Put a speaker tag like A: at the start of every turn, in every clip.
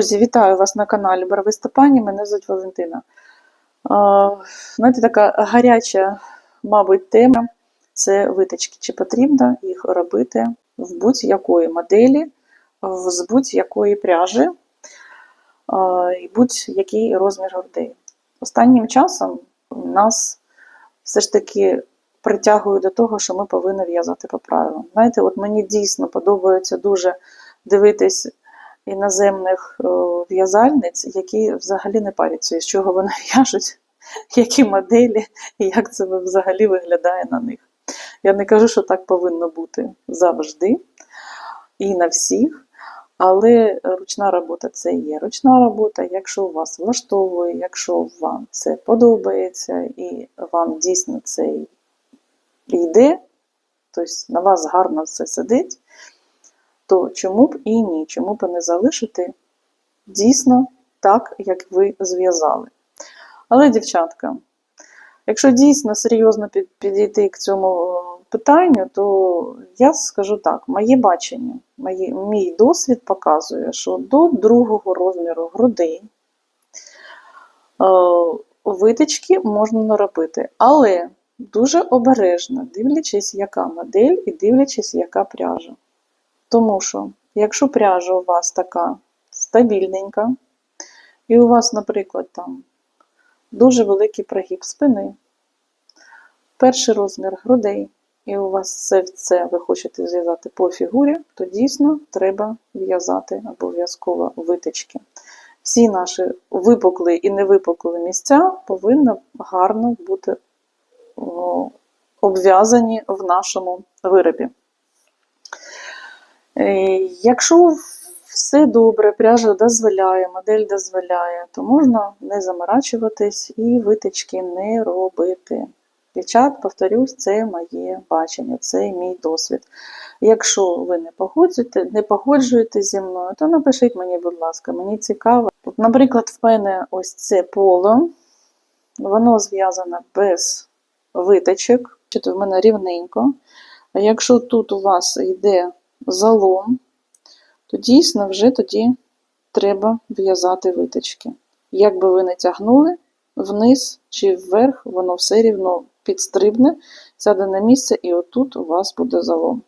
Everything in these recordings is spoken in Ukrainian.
A: Друзі, вітаю вас на каналі Барвиста Пані. Мене звуть Валентина. Знаєте, така гаряча, мабуть, тема це виточки. Чи потрібно їх робити в будь-якої моделі, з будь-якої пряжі і будь-який розмір грудей. Останнім часом нас все ж таки притягує до того, що ми повинні в'язати по правилам. Знаєте, от мені дійсно подобається дуже дивитись іноземних е, в'язальниць, які взагалі не паряться, з чого вони в'яжуть, які моделі, і як це взагалі виглядає на них. Я не кажу, що так повинно бути завжди і на всіх, але ручна робота це є ручна робота. Якщо вас влаштовує, якщо вам це подобається і вам дійсно це йде, тобто на вас гарно все сидить, то чому б і ні? Чому б не залишити дійсно так, як ви зв'язали? Але, дівчатка, якщо дійсно серйозно підійти к цьому е, питанню, то я скажу так: моє бачення, моє, мій досвід показує, що до другого розміру грудей е, витички можна наробити, але дуже обережно, дивлячись, яка модель і дивлячись, яка пряжа. Тому що, якщо пряжа у вас така стабільненька, і у вас, наприклад, там дуже великий прогиб спини, перший розмір грудей, і у вас все це ви хочете зв'язати по фігурі, то дійсно треба в'язати обов'язково витички. Всі наші випукли і невипукли місця повинні гарно бути обв'язані в нашому виробі. Е, Якщо все добре, пряжа дозволяє, модель дозволяє, то можна не заморачуватись і витички не робити. Дівчат, повторюсь, це моє бачення, це мій досвід. Якщо ви не погоджуєте, не погоджуєтесь зі мною, то напишіть мені, будь ласка, мені цікаво. Наприклад, в мене ось це поло, воно зв'язане без виточок, в мене рівненько. Якщо тут у вас йде залом, то дійсно вже тоді треба в'язати виточки. Як би ви не тягнули вниз чи вверх, воно все рівно підстрибне, сяде на місце, і отут у вас буде залом.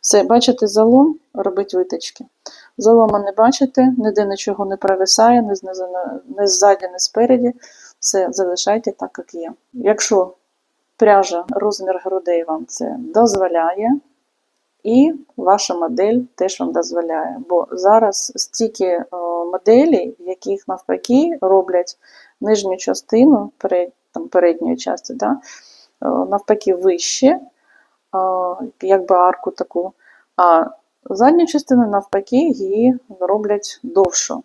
A: Все, бачите залом, робить виточки. Залома не бачите, ніде нічого не провисає, знизу, ні ззаді, ні спереді. Все, залишайте так, як є. Якщо пряжа, розмір грудей вам це дозволяє, і ваша модель теж вам дозволяє. Бо зараз стільки е, моделей, яких навпаки роблять нижню частину перед, там, передньої частини, да, е, навпаки вище, е, якби арку таку, а задню частину навпаки її роблять довшу.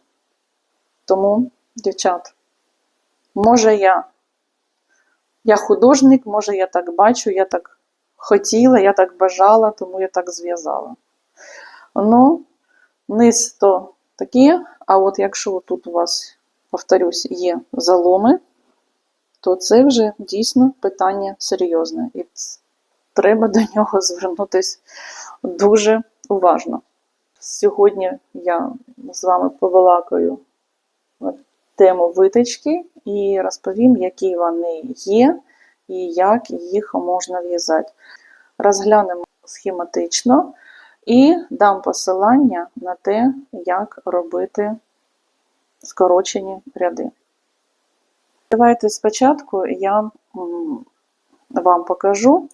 A: Тому, дівчат, може я, я художник, може я так бачу, я так хотіла, я так бажала, тому я так зв'язала. Ну, низ то такі, а от якщо тут у вас, повторюсь, є заломи, то це вже дійсно питання серйозне. І треба до нього звернутися дуже уважно. Сьогодні я з вами повалакаю тему витички і розповім, які вони є і як їх можна в'язати. Розглянемо схематично і дам посилання на те, як робити скорочені ряди. Давайте спочатку я вам покажу,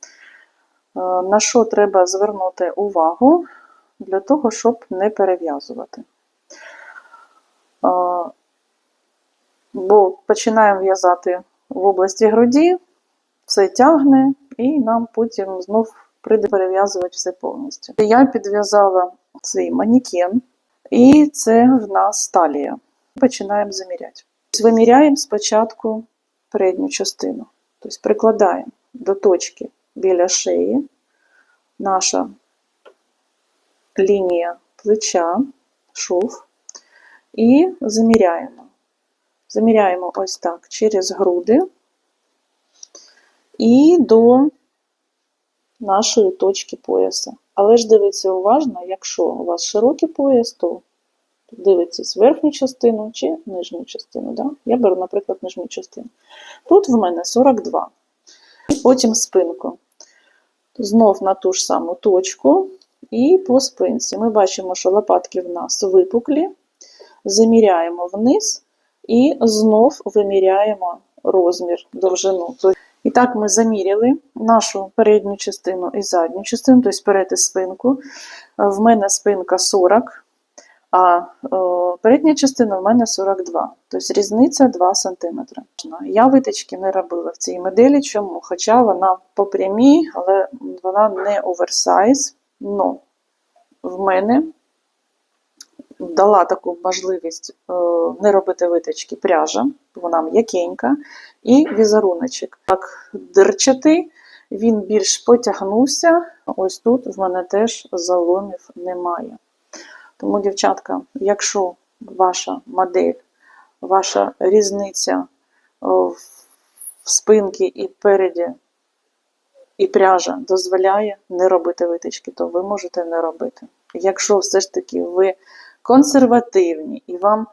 A: е, на що треба звернути увагу для того, щоб не перев'язувати. Е, Бо починаємо в'язати в області груді, все тягне, і нам потім знов прийде перев'язувати все повністю. Я підв'язала свій манікен, і це в нас талія. Починаємо заміряти. Тобто Виміряємо спочатку передню частину, тобто прикладаємо до точки біля шиї наша лінія плеча, шов, і заміряємо. Заміряємо ось так через груди і до нашої точки пояса. Але ж дивіться уважно, якщо у вас широкий пояс, то Дивитесь верхню частину чи нижню частину. Да? Я беру, наприклад, нижню частину. Тут в мене 42. І потім спинку. Знов на ту ж саму точку і по спинці. Ми бачимо, що лопатки в нас випуклі, заміряємо вниз і знов виміряємо розмір, довжину. І так ми заміряли нашу передню частину і задню частину, тобто перед спинку. В мене спинка 40, а е, передня частина в мене 42. Тобто різниця 2 см. Я витички не робила в цій моделі. Чому? Хоча вона по прямій, але вона не оверсайз. Но в мене дала таку можливість е, не робити витички пряжа, вона м'якенька, і візеруночок. Так дирчатий, він більш потягнувся. Ось тут в мене теж заломів немає. Тому, дівчатка, якщо ваша модель, ваша різниця е, в спинці і переді, і пряжа дозволяє не робити витички, то ви можете не робити. Якщо все ж таки ви консервативні і вам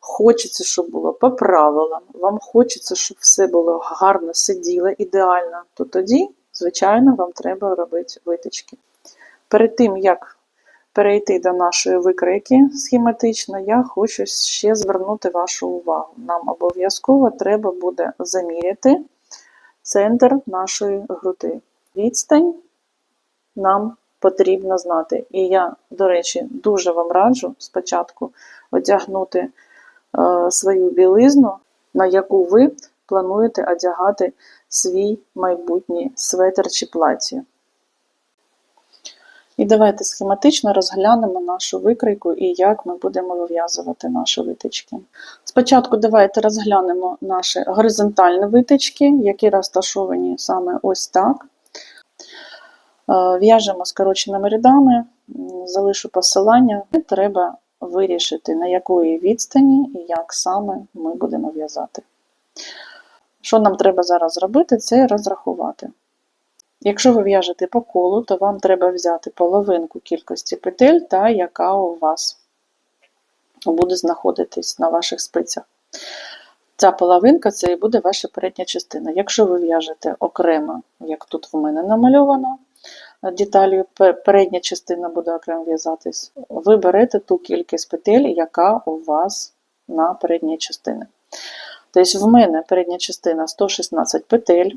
A: хочеться, щоб було по правилам, вам хочеться, щоб все було гарно сиділо, ідеально, то тоді, звичайно, вам треба робити витички. Перед тим, як перейти до нашої викройки схематично, я хочу ще звернути вашу увагу. Нам обов'язково треба буде заміряти центр нашої груди. Відстань нам потрібно знати. І я, до речі, дуже вам раджу спочатку одягнути е, свою білизну, на яку ви плануєте одягати свій майбутній светр чи плаття. І давайте схематично розглянемо нашу викройку і як ми будемо вив'язувати наші витички. Спочатку давайте розглянемо наші горизонтальні витички, які розташовані саме ось так. Е, В'яжемо скороченими рядами, залишу посилання. Треба вирішити, на якої відстані і як саме ми будемо в'язати. Що нам треба зараз зробити, це розрахувати. Якщо ви в'яжете по колу, то вам треба взяти половинку кількості петель, та яка у вас буде знаходитись на ваших спицях. Ця половинка це і буде ваша передня частина. Якщо ви в'яжете окремо, як тут в мене намальовано, деталью передня частина буде окремо в'язатись, ви берете ту кількість петель, яка у вас на передній частині. Тобто в мене передня частина 116 петель.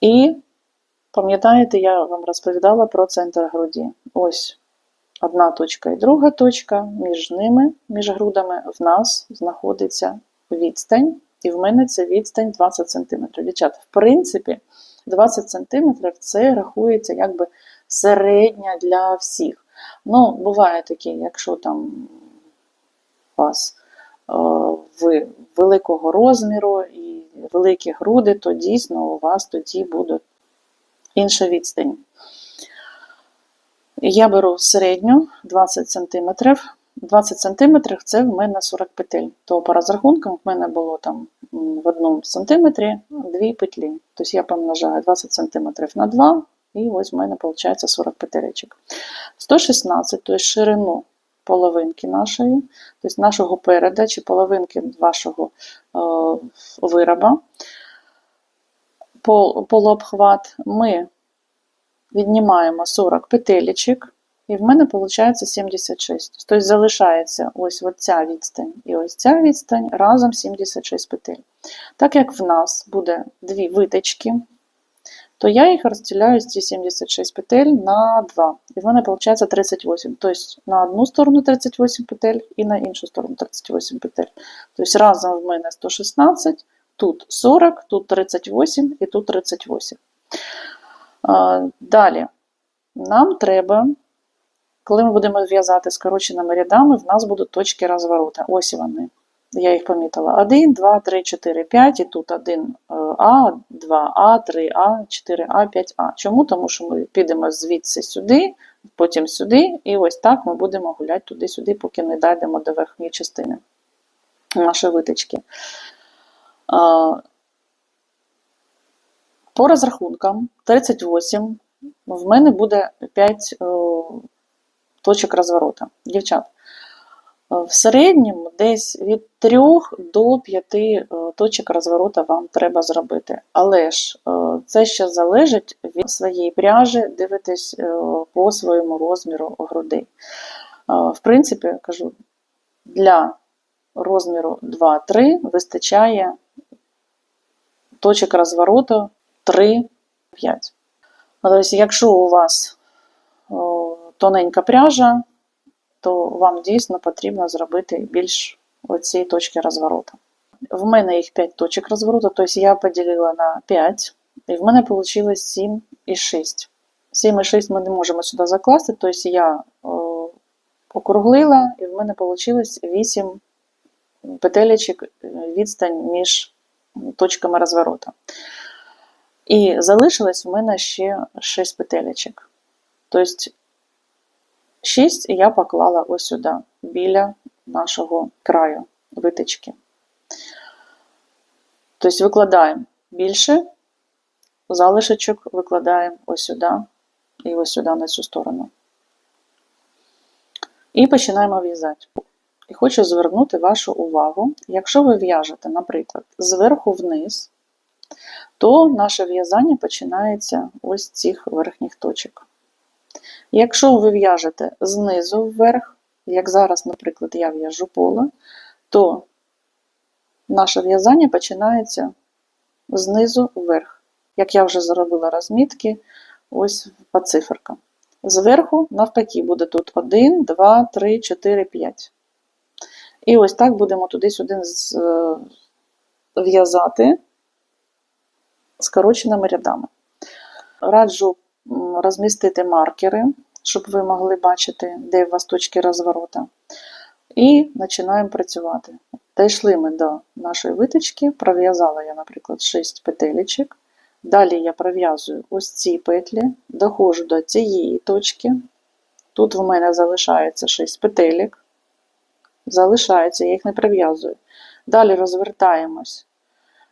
A: І пам'ятаєте, я вам розповідала про центр груді. Ось одна точка і друга точка, між ними, між грудами, в нас знаходиться відстань, і в мене це відстань 20 см. Дівчата, в принципі, 20 см це рахується якби середня для всіх. Ну, буває такі, якщо там у вас е, ви великого розміру і великі груди, то дійсно у вас тоді буде інша відстань. Я беру середню 20 см. 20 см це в мене 40 петель. То по розрахункам в мене було там в одному сантиметрі дві петлі. Тобто я помножаю 20 см на 2, і ось в мене виходить 40 петелечок. 116, тобто ширину половинки нашої, тобто нашого переда чи половинки вашого е, вироба, пол, полуобхват, ми віднімаємо 40 петелечок, і в мене виходить 76. Тобто залишається ось ця відстань і ось ця відстань разом 76 петель. Так як в нас буде дві виточки, то я їх розділяю з ці 76 петель на 2. І в мене виходить 38. Тобто на одну сторону 38 петель і на іншу сторону 38 петель. Тобто разом в мене 116, тут 40, тут 38 і тут 38. Далі нам треба, коли ми будемо в'язати скороченими рядами, в нас будуть точки розворота. Ось вони. Я їх помітила. 1, 2, 3, 4, 5, і тут 1 А, 2А, 3А, 4А, 5А. Чому? Тому що ми підемо звідси сюди, потім сюди, і ось так ми будемо гуляти туди-сюди, поки не дійдемо до верхньої частини нашої виточки. По розрахункам 38 в мене буде 5 точок розворота. Дівчат, е, в середньому десь від 3 до 5 е, точок розворота вам треба зробити. Але ж е, це ще залежить від своєї пряжі, дивитесь е, по своєму розміру грудей. В принципі, кажу, для розміру 2-3 вистачає точок розвороту 3-5. Тобто, якщо у вас тоненька пряжа, то вам дійсно потрібно зробити більш оці точки розвороту. В мене їх 5 точок розвороту, тобто я поділила на 5, і в мене вийшло 7 і 6. 7 і 6 ми не можемо сюди закласти, тобто я округлила, і в мене вийшло 8 петелечок е, відстань між точками розворота. І залишилось у мене ще 6 петелечок. Тобто 6 я поклала ось сюди, біля нашого краю витички. Тобто викладаємо більше, залишечок викладаємо ось сюди і ось сюди на цю сторону. І починаємо в'язати. І хочу звернути вашу увагу, якщо ви в'яжете, наприклад, зверху вниз, то наше в'язання починається ось цих верхніх точок. Якщо ви в'яжете знизу вверх, як зараз, наприклад, я в'яжу поле, то наше в'язання починається знизу вверх. Як я вже зробила розмітки, ось по циферкам. Зверху, навпаки, буде тут 1, 2, 3, 4, 5. І ось так будемо туди-сюди е, в'язати скороченими рядами. Раджу розмістити маркери, щоб ви могли бачити, де у вас точки розворота. І починаємо працювати. Дійшли ми до нашої виточки, пров'язала я, наприклад, 6 петелечок. Далі я пров'язую ось ці петлі, доходжу до цієї точки. Тут в мене залишається 6 петелек. Залишається, я їх не прив'язую. Далі розвертаємось,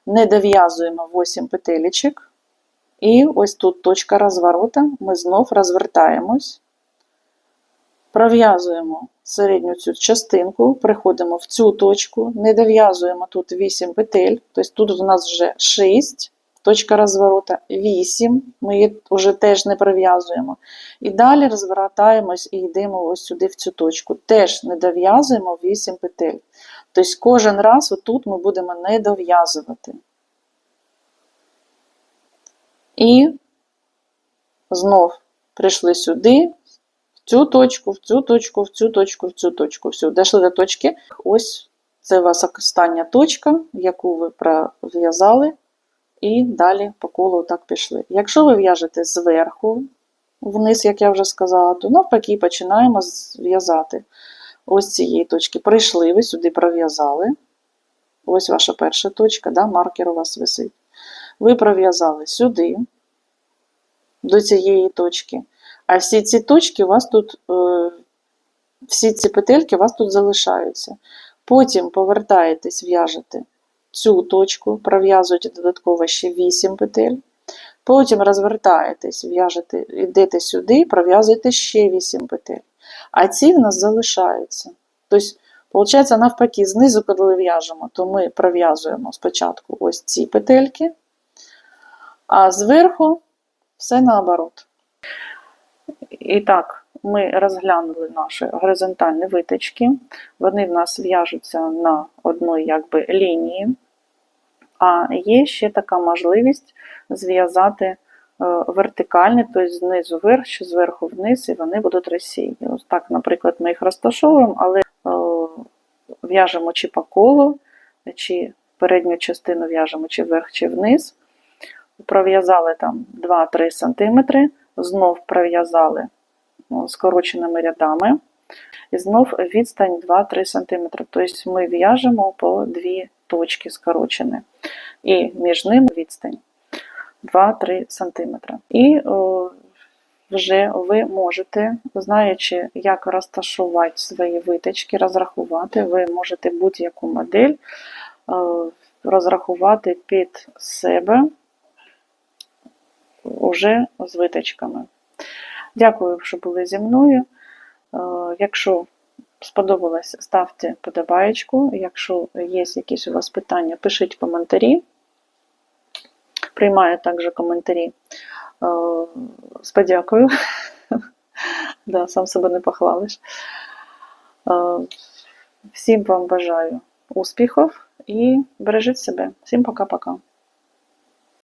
A: не дов'язуємо 8 петелечок. І ось тут точка розворота. Ми знов розвертаємось, пров'язуємо середню цю частинку, приходимо в цю точку, не дов'язуємо тут 8 петель, тобто тут у нас вже 6, точка розворота 8, ми її вже теж не прив'язуємо. І далі розвертаємось і йдемо ось сюди в цю точку. Теж не дов'язуємо 8 петель. Тобто кожен раз отут ми будемо не дов'язувати. І знов прийшли сюди, в цю точку, в цю точку, в цю точку, в цю точку. Все, дійшли до точки. Ось це у вас остання точка, яку ви пров'язали, і далі по колу так пішли. Якщо ви в'яжете зверху вниз, як я вже сказала, то навпаки починаємо зв'язати ось цієї точки. Прийшли, ви сюди пров'язали. Ось ваша перша точка, да, маркер у вас висить. Ви пров'язали сюди, до цієї точки. А всі ці точки у вас тут, е, всі ці петельки у вас тут залишаються. Потім повертаєтесь, в'яжете цю точку, пров'язуєте додатково ще 8 петель. Потім розвертаєтесь, в'яжете, йдете сюди, пров'язуєте ще 8 петель. А ці в нас залишаються. Тобто, виходить, навпаки, знизу, коли в'яжемо, то ми пров'язуємо спочатку ось ці петельки, а зверху все наоборот. І так, ми розглянули наші горизонтальні виточки. Вони в нас в'яжуться на одній якби, лінії. А є ще така можливість зв'язати е, вертикальні, тобто знизу вверх чи зверху вниз, і вони будуть розсіяні. Ось так, наприклад, ми їх розташовуємо, але е, в'яжемо чи по колу, чи передню частину в'яжемо чи вверх, чи вниз. Пров'язали там 2-3 см, знов пров'язали ну, скороченими рядами, і знов відстань 2-3 см. Тобто ми в'яжемо по дві точки скорочені, і між ними відстань 2-3 см. І о, вже ви можете, знаючи, як розташувати свої виточки, розрахувати, ви можете будь-яку модель е, розрахувати під себе уже з виточками. Дякую, що були зі мною. Е, Якщо сподобалось, ставте подобаєчку. Якщо є якісь у вас питання, пишіть коментарі. Приймаю також коментарі е, з подякою. Да, сам себе не похвалиш. Е, Всім вам бажаю успіхів і бережіть себе. Всім пока-пока.